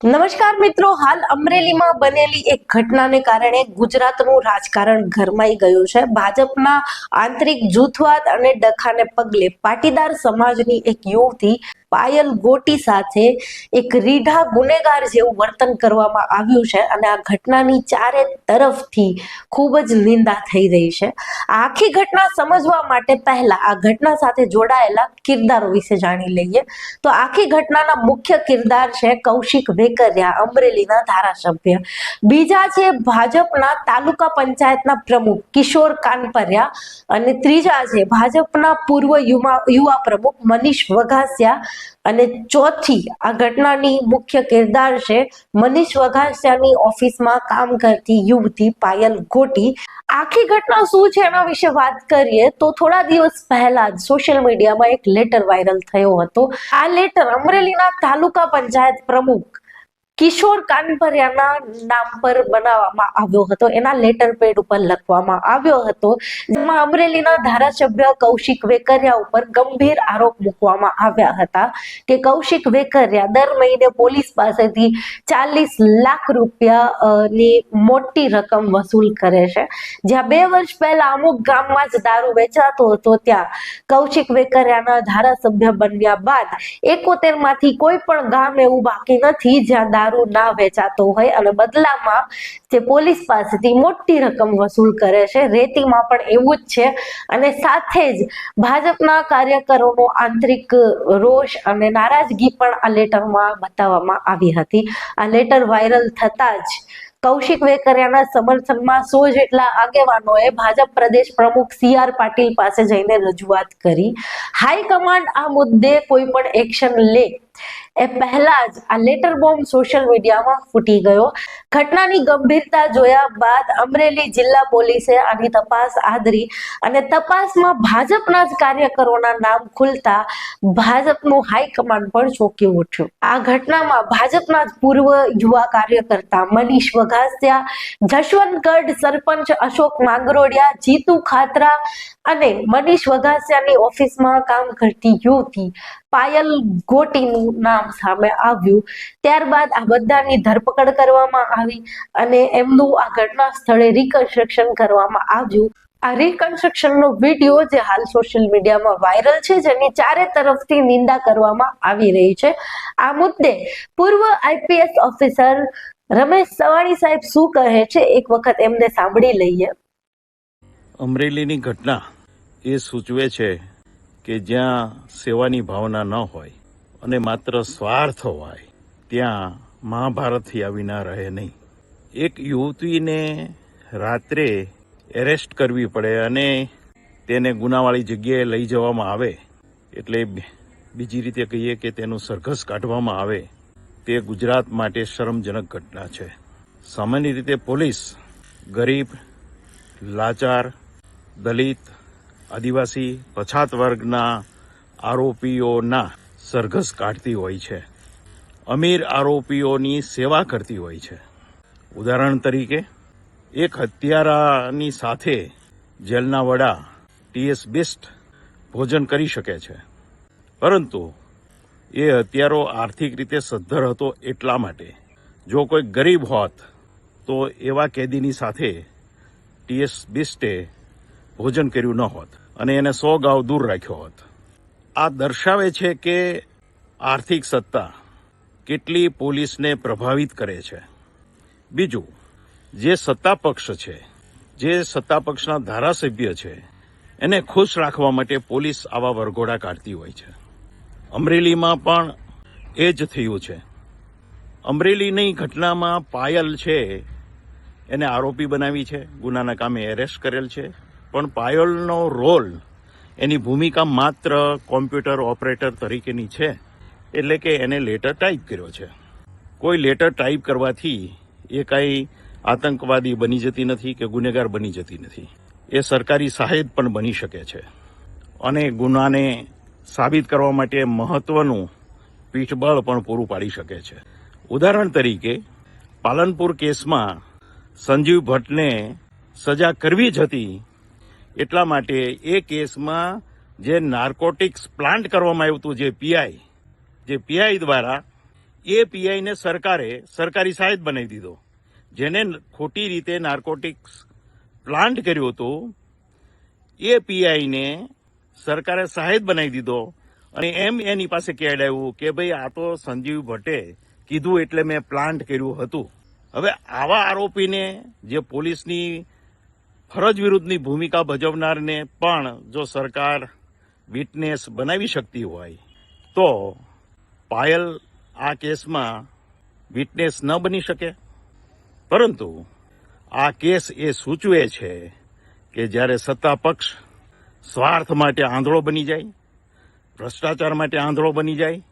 નમસ્કાર મિત્રો, હાલ અમરેલીમાં બનેલી એક ઘટનાને કારણે ગુજરાતનું રાજકારણ ગરમાઈ ગયું છે. ભાજપના આંતરિક જૂથવાદ અને ડખાને પગલે પાટીદાર સમાજની એક યુવતી પાયલ ગોટી સાથે એક રીઢા ગુનેગાર જેવું વર્તન કરવામાં આવ્યું છે અને આ ઘટનાની ચારે તરફથી ખૂબ જ નિંદા થઈ રહી છે. આખી ઘટના સમજવા માટે પહેલા આ ઘટના સાથે જોડાયેલા કિરદારો વિશે જાણી લઈએ. તો આખી ઘટનાના મુખ્ય કિરદાર છે કૌશિક વેકરિયા, અમરેલીના ધારાસભ્ય. બીજા છે ભાજપના તાલુકા પંચાયતના પ્રમુખ કિશોર કાનપરિયા અને ત્રીજા છે ભાજપના પૂર્વ યુવા યુવા પ્રમુખ મનીષ વઘાસિયા અને ચોથી, આ ઘટનાની મુખ્ય કિરદાર છે, મનીષ વઘાસિયાની ઓફિસમાં કામ કરતી યુવતી પાયલ ગોટી. આખી ઘટના શું છે એના વિશે વાત કરીએ તો થોડા દિવસ પહેલા જ સોશિયલ મીડિયામાં એક લેટર વાયરલ થયો હતો. આ લેટર અમરેલીના તાલુકા પંચાયત પ્રમુખ કિશોર કાનપરિયાના નામ પર બનાવવામાં આવ્યો હતો. એના લેટર પેડ ઉપર લખવામાં આવ્યો હતો. જેમાં અમરેલીના ધારાસભ્ય કૌશિક વેકરિયા ઉપર ગંભીર આરોપ મૂકવામાં આવ્યા હતા કે કૌશિક વેકરિયા દર મહિને પોલીસ પાસેથી ચાલીસ લાખ રૂપિયા ની મોટી રકમ વસૂલ કરે છે. જ્યાં બે વર્ષ પહેલા અમુક ગામમાં જ દારૂ વેચાતો હતો ત્યાં કૌશિક વેકરિયાના ધારાસભ્ય બન્યા બાદ એકોતેરમાંથી કોઈ પણ ગામ એવું બાકી નથી જ્યાં દારૂ ના વેચાતો હોય અને બદલામાં તે પોલીસ પાસેથી મોટી રકમ વસૂલ કરે છે. રેતીમાં પણ એવું જ છે. અને સાથે જ ભાજપના કાર્યકરોનો આંતરિક રોષ અને નારાજગી પણ આ લેટરમાં બતાવવામાં આવી હતી. આ લેટર વાયરલ થતા જ કૌશિક વેકરિયાના સમર્થનમાં સો જેટલા આગેવાનોએ ભાજપ પ્રદેશ પ્રમુખ સી આર પાટીલ પાસે જઈને રજૂઆત કરી. હાઈકમાન્ડ આ મુદ્દે કોઈ પણ એક્શન લે એ પહેલા જ આ લેટર બોમ્બ સોશિયલ મીડિયામાં ફૂટી ગયો. ઘટનાની ગંભીરતા જોયા બાદ અમરેલી જિલ્લા પોલીસે આની તપાસ આદરી અને તપાસમાં ભાજપના જ કાર્યકરોના નામ ખુલતા ભાજપનું હાઈકમાન્ડ પણ ચોંકી ઉઠ્યું. આ ઘટનામાં ભાજપના જ પૂર્વ યુવા કાર્યકર્તા મનીષ વઘાસિયા, જશવંતગઢ સરપંચ અશોક માંગરોડિયા, જીતુ ખાતરા અને મનીષ વઘાસિયાની ઓફિસમાં કામ કરતી યુવતી પાયલ ગોટીનું નામ સામે આવ્યું. ત્યારબાદ આ બધાની ધરપકડ કરવામાં આવી અને એમનું આ ઘટના સ્થળે રિકન્સ્ટ્રક્શન કરવામાં આવ્યું. આ રિકન્સ્ટ્રક્શનનો વીડિયો જે હાલ સોશિયલ મીડિયામાં વાયરલ છે, જેની ચારે તરફથી નિંદા કરવામાં આવી રહી છે. આ મુદ્દે પૂર્વ આઈપીએસ ઓફિસર રમેશ સવાણી સાહેબ શું કહે છે, એક વખત એમને સાંભળી લઈએ. અમરેલીની ઘટના એ સૂચવે છે કે જ્યાં સેવાની ભાવના ન હોય અને માત્ર સ્વાર્થ હોય, ત્યાં મહાભારતથી આવીના રહે નહીં. એક યુવતીને રાત્રે એરેસ્ટ કરવી પડે અને તેને ગુનાવાળી જગ્યાએ લઈ જવામાં આવે, એટલે બીજી રીતે કહીએ કે તેનું સરઘસ કાઢવામાં આવે, તે ગુજરાત માટે શરમજનક ઘટના છે. સામાન્ય રીતે પોલીસ ગરીબ, લાચાર, દલિત આદિવાસી પછાત વર્ગના આરોપીઓના સરઘસ કાઢતી હોય છે. અમીર આરોપીઓની સેવા કરતી હોય છે. ઉદાહરણ તરીકે, એક હત્યારાની સાથે જેલના વડા ટીએસ બિસ્ટ ભોજન કરી શકે છે. પરંતુ એ હત્યારો આર્થિક રીતે સદ્ધર હતો એટલા માટે. જો કોઈ ગરીબ હોત તો એવા કેદીની સાથે ટીએસ બિસ્ટે ભોજન કર્યું ન હોત અને એને સો ગાવ દૂર રાખ્યો હોત. આ દર્શાવે છે કે આર્થિક સત્તા કેટલી પોલીસને પ્રભાવિત કરે છે. બીજું, જે સત્તા પક્ષ છે, જે સત્તા પક્ષના ધારાસભ્ય છે, એને ખુશ રાખવા માટે પોલીસ આવા વરઘોડા કાઢતી હોય છે. અમરેલીમાં પણ એ જ થયું છે. અમરેલીની ઘટનામાં પાયલ છે, એને આરોપી બનાવી છે, ગુનાના કામે એરેસ્ટ કરેલ છે. પણ પાયલનો રોલ એની ભૂમિકા માત્ર કોમ્પ્યુટર ઓપરેટર તરીકેની છે, એટલે કે એને લેટર ટાઈપ કર્યો છે. કોઈ લેટર ટાઈપ કરવાથી એ કાંઈ આતંકવાદી બની જતી નથી કે ગુનેગાર બની જતી નથી. એ સરકારી સહાય પણ બની શકે છે. અને ગુનાને સાબિત કરવા માટે મહત્વનું પીઠબળ પણ પૂરું પાડી શકે છે. ઉદાહરણ તરીકે, પાલનપુર કેસમાં સંજીવ ભટ્ટને સજા કરવી જ હતી એટલા માટે એ કેસમાં જે નાર્કોટિક્સ પ્લાન્ટ કરવામાં આવ્યું હતું, જે પીઆઈ જે પીઆઈ દ્વારા, એ પીઆઈને સરકારે સરકારી સહાયત બનાવી દીધો. જેને ખોટી રીતે નાર્કોટિક્સ પ્લાન્ટ કર્યું હતું, એ પીઆઈને સરકારે સાહેબ બનાવી દીધો. અને એમ એની પાસે કહેડાયું કે ભાઈ આ તો સંજીવ ભટ્ટે કીધું એટલે મેં પ્લાન્ટ કર્યું હતું. હવે આવા આરોપીને જે પોલીસની ફરજ વિરુદ્ધની ભૂમિકા ભજવનારને પણ જો સરકાર વિટનેસ બનાવી શકતી હોય, તો પાયલ આ કેસમાં વિટનેસ ન બની શકે. પરંતુ આ કેસ એ સૂચવે છે કે જ્યારે સત્તા પક્ષ સ્વાર્થ માટે આંધળો બની જાય, ભ્રષ્ટાચાર માટે આંધળો બની જાય,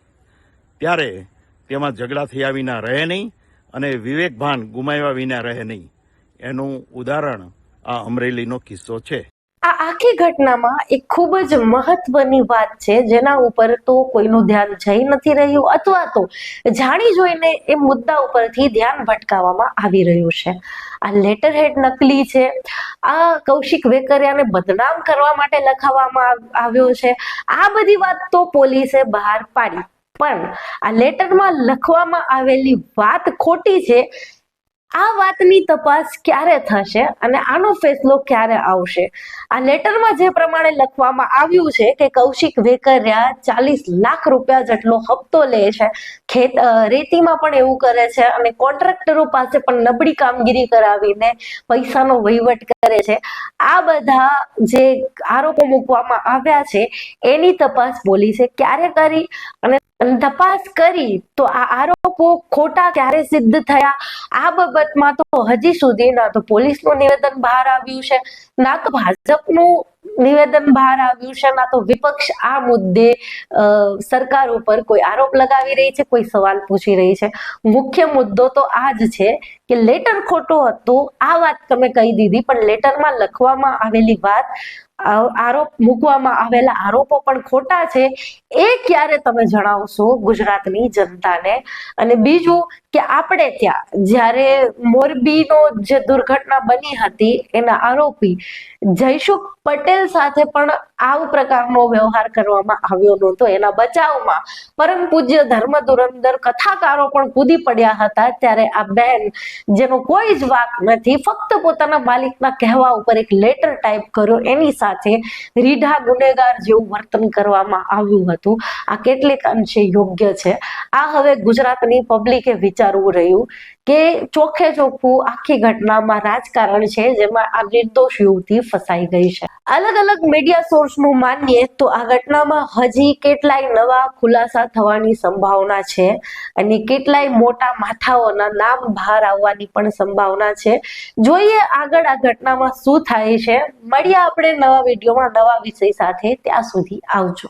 ત્યારે તેમાં ઝઘડા થયા વિના રહે નહીં અને વિવેકભાન ગુમાવ્યા વિના રહે નહીં. એનું ઉદાહરણ આ અમરેલીનો કિસ્સો છે. આ આખી ઘટનામાં એક ખૂબ જ મહત્વની વાત છે, જેના ઉપર તો કોઈનું ધ્યાન જઈ નથી રહ્યું, અથવા તો જાણી જોઈને એ મુદ્દા ઉપરથી ધ્યાન ભટકાવવામાં આવી રહ્યું છે. આ લેટર હેડ નકલી છે. આ કૌશિક વેકરિયાને બદનામ કરવા માટે લખાવવામાં આવ્યો છે. આ બધી વાત તો પોલીસે બહાર પાડી. પણ આ લેટરમાં લખવામાં આવેલી વાત ખોટી છે આ વાતની તપાસ ક્યારે થશે અને આનો ફેસલો ક્યારે આવશે? આ લેટરમાં જે પ્રમાણે લખવામાં આવ્યું છે કે કૌશિક વેકરિયા ચાલીસ લાખ રૂપિયા જેટલો હપ્તો લે છે. ખેત રેતીમાં પણ એવું કરે છે અને કોન્ટ્રાક્ટરો પાસે પણ નબળી કામગીરી કરાવીને પૈસાનો વહીવટ કરે છે. આ બધા જે આરોપો મૂકવામાં આવ્યા છે, એની તપાસ પોલીસે ક્યારે કરી અને તપાસ કરી તો આ આરોપો ખોટા ક્યારે સિદ્ધ થયા? આ બાબતમાં તો હજી સુધી ના તો પોલીસનું નિવેદન બહાર આવ્યું છે. ના તો ભાજપનું નિવેદન બહાર આવ્યું છે ના તો વિપક્ષ આ મુદ્દે સરકાર ઉપર કોઈ આરોપ લગાવી રહી છે, કોઈ સવાલ પૂછી રહી છે. મુખ્ય મુદ્દો તો આ જ છે કે લેટર ખોટો હતો, આ વાત તમે કહી દીધી, પણ લેટરમાં લખવામાં આવેલી વાત આરોપ, મૂકવામાં આવેલા આરોપો પણ ખોટા છે, એ ક્યારે તમે જણાવશો ગુજરાતની જનતાને? અને બીજું કે આપણે ત્યાં જ્યારે મોરબીનો જે દુર્ઘટના બની હતી, એના આરોપી જયસુખ પટેલ સાથે પણ આવું પ્રકારનો વ્યવહાર કરવામાં આવ્યો નહોતો, એના બચાવમાં. પરમ પૂજ્ય ધર્મ ધુરંદર કથાકારો પણ કૂદી પડ્યા હતા ત્યારે આ બેન જેનો કોઈ જ વાક નથી, ફક્ત પોતાના માલિકના કહેવા ઉપર એક લેટર ટાઈપ કર્યો, એની સાથે રીઢા ગુનેગાર જેવું વર્તન કરવામાં આવ્યું હતું. આ કેટલીક અંશે યોગ્ય છે. આ હવે ગુજરાતની પબ્લિકે વિચારવું રહ્યું. કે ચોખ્ખે ચોખ્ખું આખી ઘટનામાં રાજકારણ છે, જેમાં આ નિર્દોષ યુવતી ફસાઈ ગઈ છે. અલગ અલગ મીડિયા સોર્સનું માનીએ તો આ ઘટનામાં હજી કેટલાય નવા ખુલાસા થવાની સંભાવના છે અને કેટલાય મોટા માથાઓના નામ બહાર આવવાની પણ સંભાવના છે. જોઈએ આગળ આ ઘટનામાં શું થાય છે. મળીએ આપણે નવા વિડીયોમાં નવા વિષય સાથે. ત્યાં સુધી આવજો.